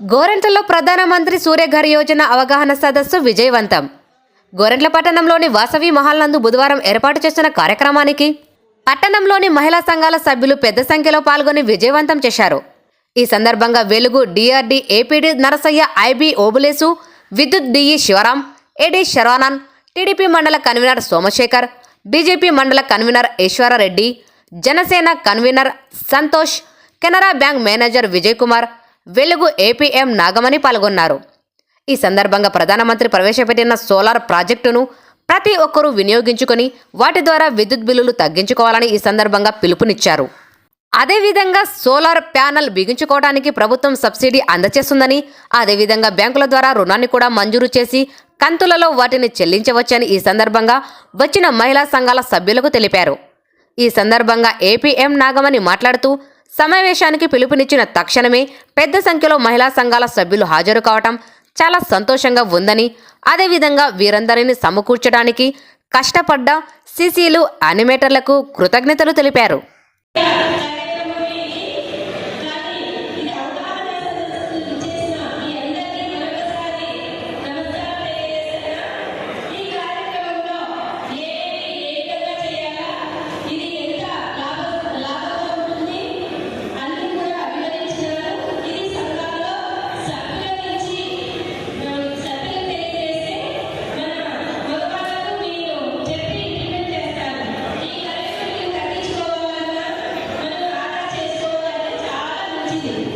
గోరెంట్లలో ప్రధానమంత్రి సూర్యఘర్ యోజన అవగాహన సదస్సు విజయవంతం. గోరెంట్ల పట్టణంలోని వాసవి మహల్ నందు బుధవారం ఏర్పాటు చేసిన కార్యక్రమానికి పట్టణంలోని మహిళా సంఘాల సభ్యులు పెద్ద సంఖ్యలో పాల్గొని విజయవంతం చేశారు. ఈ సందర్భంగా Velugu DRD APD Narasayya IB Obulesu విద్యుత్ DE Sivaram AD Sharvanand TDP మండల కన్వీనర్ సోమశేఖర్ బీజేపీ మండల convener Eswarareddy Janasena convener Santosh Canara bank manager Vijay Kumar Velugu APM Nagamani పాల్గొన్నారు. ఈ సందర్భంగా ప్రధానమంత్రి ప్రవేశపెట్టిన సోలార్ ప్రాజెక్టును ప్రతి ఒక్కరూ వినియోగించుకుని వాటి ద్వారా విద్యుత్ బిల్లులు తగ్గించుకోవాలని ఈ సందర్భంగా పిలుపునిచ్చారు. అదేవిధంగా సోలార్ ప్యానల్ బిగించుకోవడానికి ప్రభుత్వం సబ్సిడీ అందచేస్తుందని అదేవిధంగా బ్యాంకుల ద్వారా రుణాన్ని కూడా మంజూరు చేసి కంతులలో వాటిని చెల్లించవచ్చని ఈ సందర్భంగా వచ్చిన మహిళా సంఘాల సభ్యులకు తెలిపారు. ఈ సందర్భంగా ఏపీఎం నాగమణి మాట్లాడుతూ సమావేశానికి పిలుపునిచ్చిన తక్షణమే పెద్ద సంఖ్యలో మహిళా సంఘాల సభ్యులు హాజరు కావటం చాలా సంతోషంగా ఉందని అదేవిధంగా వీరందరిని సమకూర్చడానికి కష్టపడ్డ సిసిలు యానిమేటర్లకు కృతజ్ఞతలు తెలిపారు. Thank you.